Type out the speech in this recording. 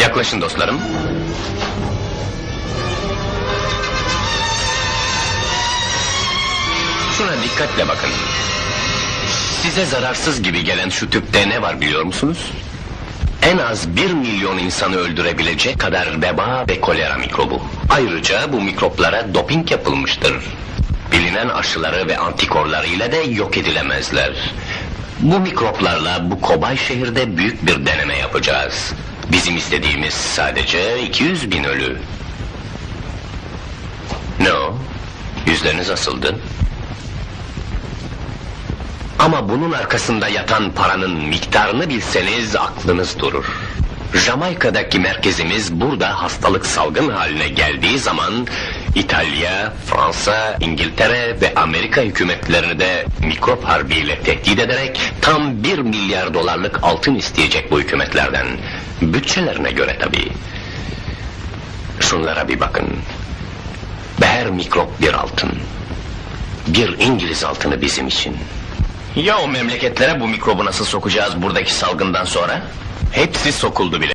Yaklaşın dostlarım. Şuna dikkatle bakın. Size zararsız gibi gelen şu tüpte ne var biliyor musunuz? En az bir milyon insanı öldürebilecek kadar veba ve kolera mikrobu. Ayrıca bu mikroplara doping yapılmıştır. Bilinen aşıları ve antikorlarıyla da yok edilemezler. Bu mikroplarla bu kobay şehirde büyük bir deneme yapacağız. Bizim istediğimiz sadece 200 bin ölü. Ne o? Yüzleriniz asıldı. Ama bunun arkasında yatan paranın miktarını bilseniz aklınız durur. Jamaika'daki merkezimiz burada hastalık salgın haline geldiği zaman İtalya, Fransa, İngiltere ve Amerika hükümetlerini de mikrop harbiyle tehdit ederek tam bir milyar dolarlık altın isteyecek bu hükümetlerden. Bütçelerine göre tabii. Şunlara bir bakın. Her mikrop bir altın. Bir İngiliz altını bizim için. Ya o memleketlere bu mikrobu nasıl sokacağız buradaki salgından sonra? Hepsi sokuldu bile.